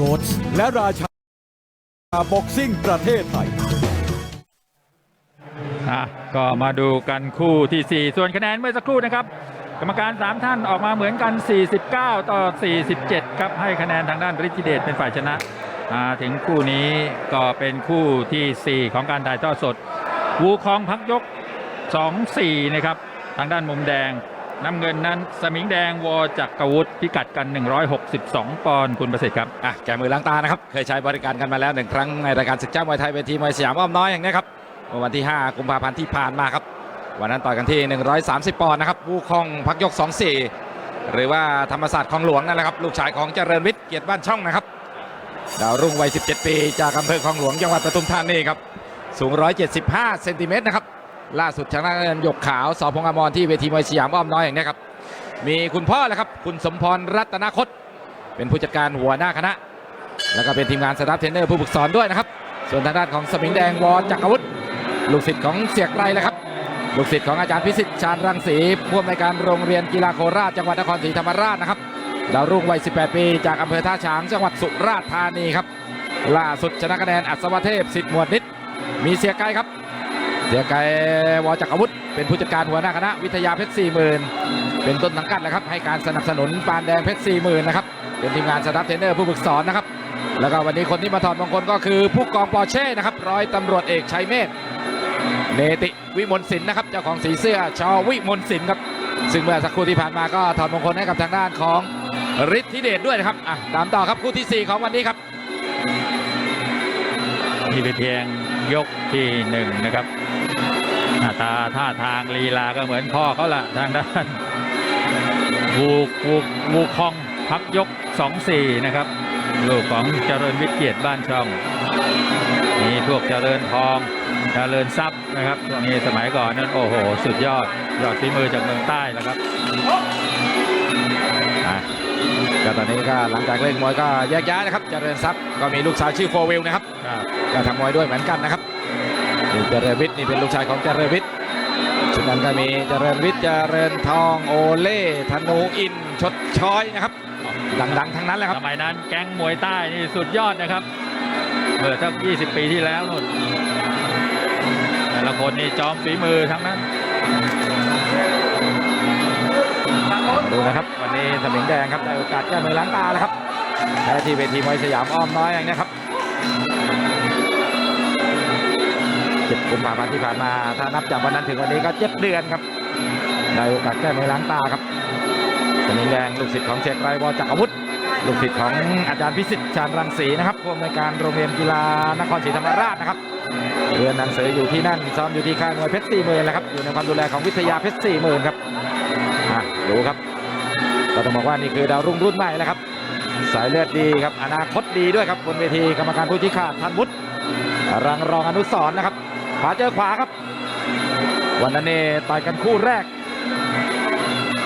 โรสและราชาบ็อกซิ่งประเทศไทย อะก็มาดูกันคู่ทีสี่ 4 ส่วนคะแนนเมื่อสักครู่นะครับ กรรมการ 3 ท่านออกมาเหมือนกัน 49 ต่อ 47 ครับ ให้คะแนนทางด้านฤทธิเดชเป็นฝ่ายชนะมาถึงคู่นี้ก็เป็นคู่ทีสี่4 ของการถ่ายทอดสด วูคองพักยก 2-4 นะครับ ทางด้านมุมแดง น้ำเงินนั้นสมิงแดงวอจักรวุฒิพิกัดกัน 162 ปอนด์คุณประสิทธิ์ครับ อะแกมือล้างตานะครับ เคยใช้บริการกันมาแล้วหนึ่งครั้งในรายการศึกเจ้ามวยไทยเวทีมวยสยามอ้อมน้อยอย่างนี้ครับเมื่อวันที่ 5 กุมภาพันธ์ที่ผ่านมาครับ วันนั้นต่อยกันที่ 130 ปอนด์นะครับวูคองพักยก 2-4 หรือว่าธรรมศาสตร์คลองหลวงนั่นแหละครับลูกชายของเจริญวิทย์เกียรติบ้านช่องนะครับดาวรุ่งวัย 17 ปี จากอำเภอคลองหลวงจังหวัดปทุมธานีครับสูง 175 เซนติเมตรนะครับ ล่าสุดชนะเงินหยกขาวสอพงอมรที่เวทีมวยสยามอ้อมน้อยอย่างนี้ครับ มีคุณพ่อแหละครับคุณสมพรรัตนคต เป็นผู้จัดการหัวหน้าคณะ แล้วก็เป็นทีมงานสตาฟเทรนเนอร์ผู้ฝึกสอนด้วยนะครับ ส่วนทางด้านของสมิงแดงวอจักรวุฒิลูกศิษย์ของเสียกไรเลยครับ ลูกศิษย์ของอาจารย์พิสิทธิ์ชาญรังสีผู้อำนวยการโรงเรียนกีฬาโคราชจังหวัดนครศรีธรรมราชนะครับดาวรุ่งวัย 18 ปี จากอำเภอท่าฉางจังหวัดสุราษฎร์ธานีครับล่าสุดชนะคะแนนอัศวเทพสิทธิ์หมวดนิดมีเสียไกลครับ เสียไกลวอจักรวุฒิเป็นผู้จัดการหัวหน้าคณะวิทยาเพชรสี่หมื่นเป็นต้นสังกัดแหละครับให้การสนับสนุนปานแดงเพชรสี่หมื่นนะครับเป็นทีมงานสตาฟเทรนเนอร์ผู้ฝึกสอนนะครับ แล้วก็วันนี้คนที่มาถอดมงคลก็คือผู้กองปอเช่นะครับร้อยตำรวจเอกชัยเมธเนติวิมลสินนะครับเจ้าของสีเสื้อชอวิมลสินครับซึ่งเมื่อสักครู่ที่ผ่านมาก็ถอดมงคลให้กับทางด้านของฤทธิเดชด้วยนะครับอะตามต่อครับคู่ทีสี่4 ของวันนี้ครับนี่เป็นเพียงยกที่หนึ่งนะครับ หน้าตาท่าทางลีลาก็เหมือนพ่อเขาละทางด้านวูวูวูคองพักยก 2-4 นะครับ ลูกของเจริญวิทย์เกียรติบ้านช่อง มีพวกเจริญทองเจริญทรัพย์นะครับช่วงนี้สมัยก่อนนั้นโอ้โห สุดยอด ยอดฝีมือจากเมืองใต้แล้วครับอะก็ตอนนี้ก็หลังจากเล่นมวยก็แยกย้ายนะครับ เจริญทรัพย์ก็มีลูกชายชื่อโฟวิลนะครับก็ทำมวยด้วยเหมือนกันนะครับนี่ เจริญวิทย์นี่เป็นลูกชายของเจริญวิทย์ชุดนั้นก็มีเจริญวิทย์เจริญทองโอเล่ธนูอินชดช้อยนะครับดังๆทั้งนั้นแหละครับสมัยนั้นแก๊งมวยใต้นี่สุดยอดนะครับเมื่อสัก20 ปีที่แล้วนู่นแต่ละคนนี่จอมฝีมือทั้งนั้นดูนะครับ วันนี้สมิงแดงครับได้โอกาสแก้มือล้างตาแล้วครับแพ้ที่เวทีมวยสยามอ้อมน้อยอย่างนี้ครับ เจ็ดกุมภาพันธ์ที่ผ่านมา ถ้านับจากวันนั้นถึงวันนี้ก็เจ็ดเดือนครับได้โอกาสแก้มือล้างตาครับสมิงแดงลูกศิษย์ของเชกไรวอจักรวุฒิลูกศิษย์ของอาจารย์พิสิทธิ์ชาญรังสีนะครับผู้อำนวยการโรงเรียนกีฬานครศรีธรรมราชนะครับเรียนหนังสืออยู่ที่นั่นซ้อมอยู่ที่ค่ายมวยเพชรสี่หมื่นแล้วครับอยู่ในความดูแลของวิทยาเพชรสี่หมื่นครับอะดูครับก็ต้องบอกว่านี่คือดาวรุ่งรุ่นใหม่แล้วครับ สายเลือดดีครับอนาคตดีด้วยครับบนเวทีกรรมการผู้ชี้ขาดทันวุฒิรังรองอนุสรนะครับ ขวาเจอขวาครับ วันนั้นเนี่ยต่อยกันคู่แรก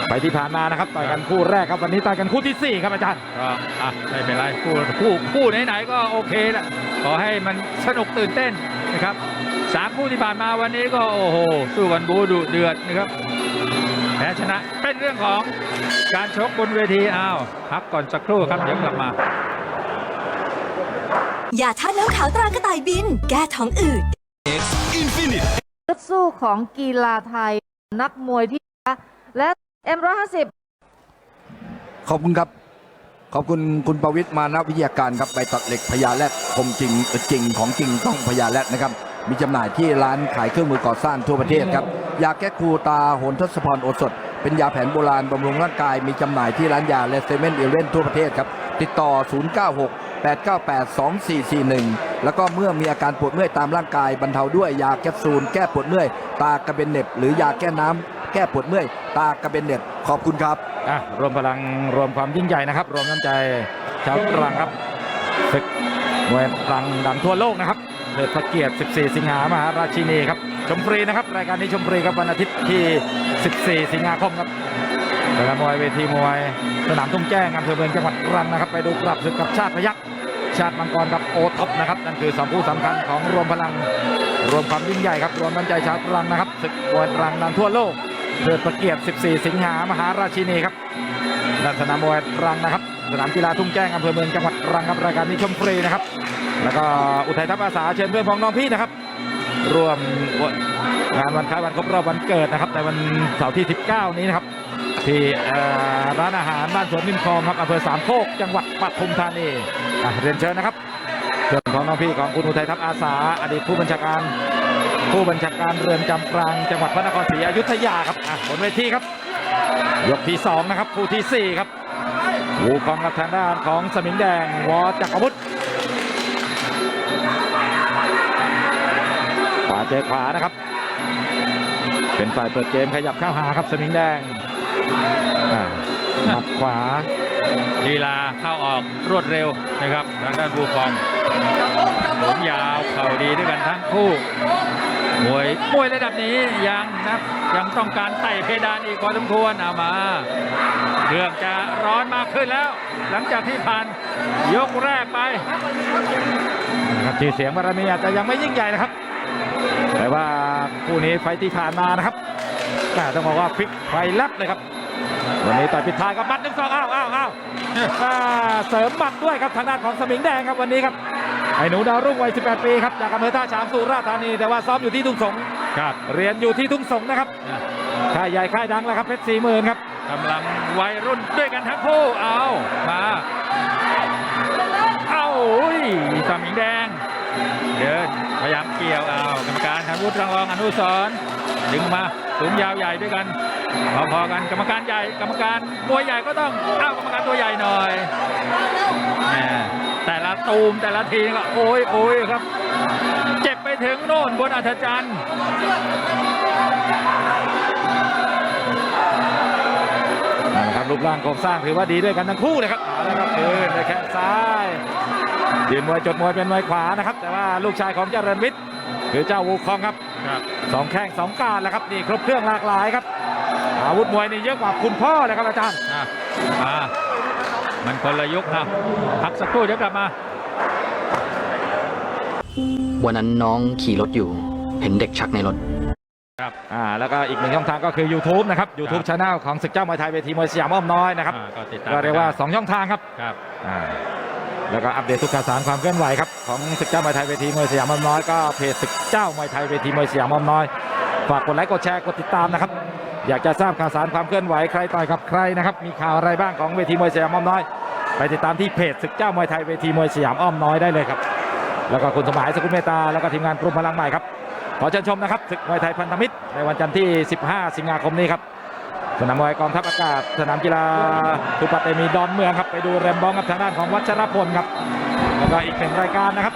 ไปที่ผ่านมานะครับต่อยกันคู่แรกครับวันนี้ต่อยกันคู่ที่สี่ครับอาจารย์ก็อะไม่เป็นไรคู่คู่คู่ไหนๆก็โอเคแหละขอให้มันสนุกตื่นเต้นนะครับสามคู่ที่ผ่านมาวันนี้ก็โอ้โหสู้กันบูดุเดือดนะครับแพ้ชนะเป็นเรื่องของการชกบนเวทีอ้าวพักก่อนสักครู่ครับเดี๋ยวกลับมายาท่าตุน้ำขาวตรากระต่ายบิน แก้ท้องอืด นักสู้ของกีฬาไทยนักมวยที่และ M150 ขอบคุณครับ ขอบคุณคุณประวิทย์มานะวิทยาการครับใบตัดเหล็กพญาแรดคมจริงเออจริงของจริงต้องพญาแรดนะครับ มีจำหน่ายที่ร้านขายเครื่องมือก่อสร้างทั่วประเทศครับ ยาแก้ครูตาโหนทศพรโอสถ เป็นยาแผนโบราณบำรุงร่างกาย มีจำหน่ายที่ร้านยาและเซเว่นเอเว่นทั่วประเทศครับ ติดต่อ 096 898 2441 แล้วก็เมื่อมีอาการปวดเมื่อยตามร่างกายบรรเทาด้วยยาแคปซูลแก้ปวดเมื่อย ตากระเบนเน็บหรือยาแก้น้ำแก้ปวดเมื่อย ตากระเบนเน็บขอบคุณครับอะรวมพลังรวมความยิ่งใหญ่นะครับ รวมน้ำใจชาวตรังครับศึกมวยตรังดังทั่วโลกนะครับเลิดพระเกียรติ 14 สิงหามหาราชินีครับ ชมฟรีนะครับ รายการนี้ชมฟรีครับวันอาทิตย์ที่ 14 สิงหาคมครับแต่ละมวยเวทีมวยสนามทุ่งแจ้งอำเภอเมืองจังหวัดตรังนะครับ ไปดูกลับศึกกับชาติพยัก ชาติมังกรกับโอท็อปนะครับนั่นคือสองผู้สำคัญของรวมพลัง รวมความยิ่งใหญ่ครับรวมน้ำใจชาวตรังนะครับศึกมวยตรังดังทั่วโลกเทิดพระเกียรติ 14 สิงหามหาราชินีครับนันสนามมวยตรังนะครับสนามกีฬาทุ่งแจ้งอำเภอเมืองจังหวัดตรังครับรายการนี้ชมฟรีนะครับแล้วก็อุทัยทัพอาสาเชิญเพื่อนพ้องน้องพี่นะครับร่วมงานวันคล้ายวันครบรอบวันเกิดนะครับในวันเสาร์ที่ 19 นี้นะครับที่ร้านอาหารบ้านสวนนิมคลองครับอำเภอสามโคกจังหวัดปทุมธานี อะเรียนเชิญนะครับเพื่อนของน้องพี่ของคุณอุทัยทัพอาสา อดีตผู้บัญชาการ ผู้บัญชาการเรือนจำกลางจังหวัดพระนครศรีอยุธยาครับอะบนเวทีครับ ยกที่สองนะครับคู่ที่สี่ครับวูคองกับทางด้านของสมิงแดงวอจักรวุฒิขวาเจอขวานะครับ เป็นฝ่ายเปิดเกมขยับเข้าหาครับสมิงแดงหมัดขวา ลีลาเข้าออกรวดเร็วนะครับ ทางด้านบูฟองหมุนยาวเข่าดีด้วยกันทั้งคู่มวยมวยระดับนี้ยังนะยังต้องการไต่เพดานอีกพอสมควรเอามาเครื่องจะร้อนมากขึ้นแล้ว หลังจากที่ผ่านยกแรกไปครับชื่เสียงบารมีอาจจะยังไม่ยิ่งใหญ่นะครับ แต่ว่าคู่นี้ไฟท์ที่ผ่านมานะครับแต่ต้องบอกว่าพลิกไฟลับเลยครับ วันนี้ต่อยปิดท้ายกับหมัดหนึ่งสองอ้าวอ้าวอ้าวอ่าเสริมหมัดด้วยครับทางด้านของสมิงแดงครับวันนี้ครับไอ้หนูดาวรุ่งวัย 18 ปีครับจากอำเภอท่าฉางสุราษฎร์ธานี แต่ว่าซ้อมอยู่ที่ทุ่งสงครับเรียนอยู่ที่ทุ่งสงนะครับค่ายใหญ่ค่ายดังแล้วครับเพชรสี่หมื่นครับกำลังวัยรุ่นด้วยกันทั้งคู่เอามาเอาอุ้ยสามิงแดงเดินพยายามเกี่ยวเอากรรมการทันวุฒิรังรองอนุสรณ์ดึงมาสูงยาวใหญ่ด้วยกัน พอๆกันกรรมการใหญ่กรรมการมวยใหญ่ก็ต้องอ้าวกรรมการตัวใหญ่หน่อยแหมแต่ละตูมแต่ละทีนี่ก็โอ้ยโอ้ยครับ เจ็บไปถึงโน่นบนอัธจันทร์นั่นแหละครับรูปร่างโครงสร้างถือว่าดีด้วยกันทั้งคู่เลยครับเอาละครับเดินไปแข้งซ้ายยืนมวยจดมวยเป็นมวยขวานะครับ แต่ว่าลูกชายของเจริญวิทย์คือเจ้าวูคองครับครับสองแข้งสองการแหละครับนี่ครบเครื่องหลากหลายครับ อาวุธมวยนี่เยอะกว่าคุณพ่อเลยครับอาจารย์อะมามันคนละยุคนะพักสักครู่เดี๋ยวกลับมา วันนั้นน้องขี่รถอยู่ เห็นเด็กชักในรถอ่าแล้วก็อีกหนึ่งช่องทางก็คือ YouTube นะครับ YouTube ช anel ของศึกเจ้ามวยไทยเวทีมวยสยามอ้อมน้อยนะครับอ่าก็ติดตามก็เรียกว่า 2 ช่องทางครับครับอ่าแล้วก็อัปเดตทุกข่าวสารความเคลื่อนไหวครับของศึกเจ้ามวยไทยเวทีมวยสยามอ้อมน้อยก็เพจศึกเจ้ามวยไทยเวทีมวยสยามอ้อมน้อยฝากกดไลค์กดแชร์กดติดตามนะครับ อยากจะทราบข่าวสารความเคลื่อนไหวใครต่อยกับใครนะครับ มีข่าวอะไรบ้างของเวทีมวยสยามอ้อมน้อย ไปติดตามที่เพจศึกเจ้ามวยไทยเวทีมวยสยามอ้อมน้อยได้เลยครับ แล้วก็คุณสมหมายสกุลเมตตาแล้วก็ทีมงานกลุ่มพลังใหม่ครับ ขอเชิญชมนะครับศึกมวยไทยพันธมิตร ในวันจันทร์ที่ 15 สิงหาคมนี้ครับ สนามมวยกองทัพอากาศ สนามกีฬาทุปัตเตมีดอนเมืองครับ ไปดูแรมบองกับทางด้านของวัชรพลครับ แล้วก็อีกหนึ่งรายการนะครับ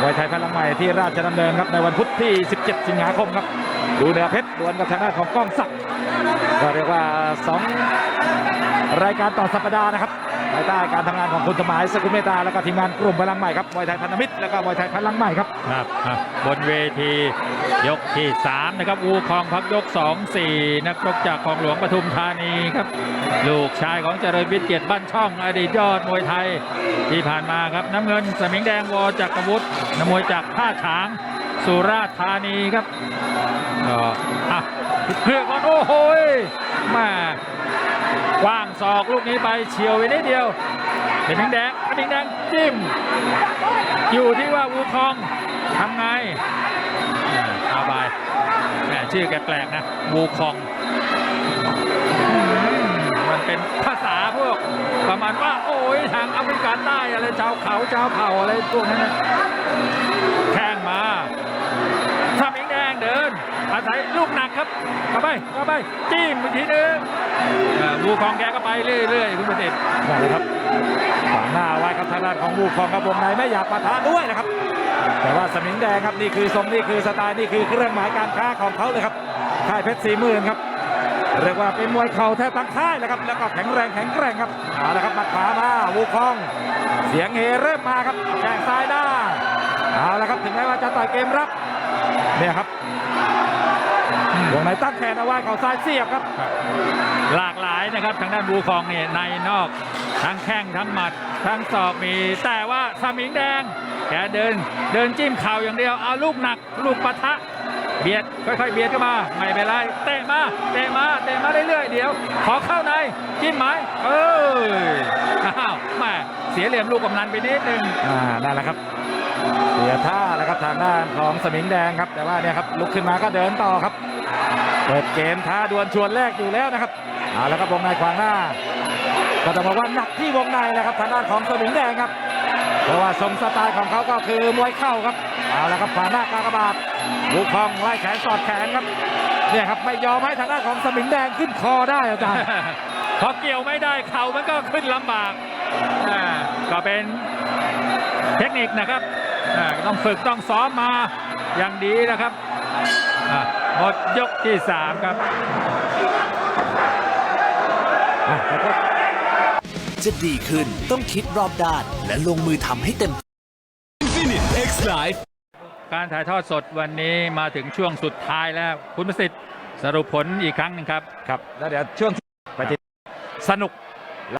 มวยไทยพลังใหม่ที่ราชดำเนินครับในวันพุธที่ 17 สิงหาคมครับ ดูเหนือเพชรดวลกับทางด้านของก้องศักดิ์ก็เรียกว่าสองรายการต่อสัปดาห์นะครับภายใต้การทำงานของคุณสมหมายสกุลเมตตาแล้วก็ทีมงานกลุ่มพลังใหม่ครับมวยไทยพันธมิตรแล้วก็มวยไทยพลังใหม่ครับครับบนเวทียกที่ 3 นะครับ อูคองพักยก 2 4 นักรบจากของหลวงปทุมธานีครับ ลูกชายของเจริญวิทย์เกียรติบ้านช่อง อดีตยอดมวยไทยที่ผ่านมาครับ น้ำเงินสมิงแดงวอจากกวุฒินักมวยจากท่าฉางสุราษฎร์ธานีครับ ก็อะเครื่องก่อนโอ้โหมากว้างศอกลูกนี้ไปเฉียวไปนิดเดียวสมิงแดงสมิงแดงจิ้ม อยู่ที่ว่าวูคองทำไงอาเอาไปแหมชื่อแกแปลกนะวูคอง มันเป็นภาษาพวกประมาณว่า โอ้ยทางแอฟริกาใต้อะไรชาวเขาชาวเผ่าอะไรพวกนั้นนะแข้ อาศัยลูกหนักครับเข้าไปเข้าไปจิ้มอีกทีนึงอ่าวูคองแกก็ไปเรื่อยๆคุณประสิทธิ์นั่นแหละครับขวางหน้าไว้ครับทางด้านของวูคองครับวงในไม่อยากปะทะด้วยนะครับ แต่ว่าสมิงแดงครับนี่คือทรงนี่คือสไตล์นี่คือเครื่องหมายการค้าของเขาเลยครับค่ายเพชรสี่หมื่นครับเรียกว่าเป็นมวยเข่าแทบทั้งค่ายเลยครับแล้วก็แข็งแรงแข็งแกร่งครับเอาละครับหมัดขวามาวูคอง เสียงเฮเริ่มมาครับแข้งซ้ายหน้าเอาละครับถึงแม้ว่าจะต่อยเกมรับเนี่ยครับ วงในตั้งแขนเอาไว้เข่าซ้ายเสียบครับ หลากหลายนะครับทางด้านบูคองเนี่ยในนอกทั้งแข้งทั้งหมัดทั้งศอกมี แต่ว่าสมิงแดงแกเดินเดินจิ้มเข่าอย่างเดียวเอาลูกหนักลูกปะทะแกเบียดค่อยๆเบียดเข้ามาไม่เป็นไรเตะมาเตะมาเตะมาเรื่อยๆเดี๋ยว ขอเข้าในจิ้มไหมเอ้ยอ้าวแม่เสียเหลี่ยมลูกกำนันไปนิดนึงอ่านั่นแหละครับเสียท่าแล้วครับทางด้านของสมิงแดงครับ แต่ว่าเนี่ยครับลุกขึ้นมาก็เดินต่อครับเปิดเกมท้าดวลชวนแรกอยู่แล้วนะครับเอาแล้วครับวงในขวางหน้า ก็ต้องบอกว่าหนักที่วงในแหละครับทางด้านของสมิงแดงครับ เพราะว่าทรงสไตล์ของเขาก็คือมวยเข่าครับเอาละครับขวางหน้ากากบาทลูกคองไล่แขนสอดแขนครับเนี่ยครับไม่ยอมให้ทางด้านของสมิงแดงขึ้นคอได้อาจารย์พอเกี่ยวไม่ได้เข่ามันก็ขึ้นลำบากอ่าก็เป็นเทคนิคนะครับต้องฝึกต้องซ้อมมาอย่างดีนะครับอ่า หมดยกที่3ครับจะดีขึ้นต้องคิดรอบด้าน และลงมือทำให้เต็ม Infinite X Life การถ่ายทอดสดวันนี้มาถึงช่วงสุดท้ายแล้วคุณประสิทธิ์สรุปผลอีกครั้งหนึงครับ ครับ แล้วเดี๋ยวช่วงที่ไปติดสนุก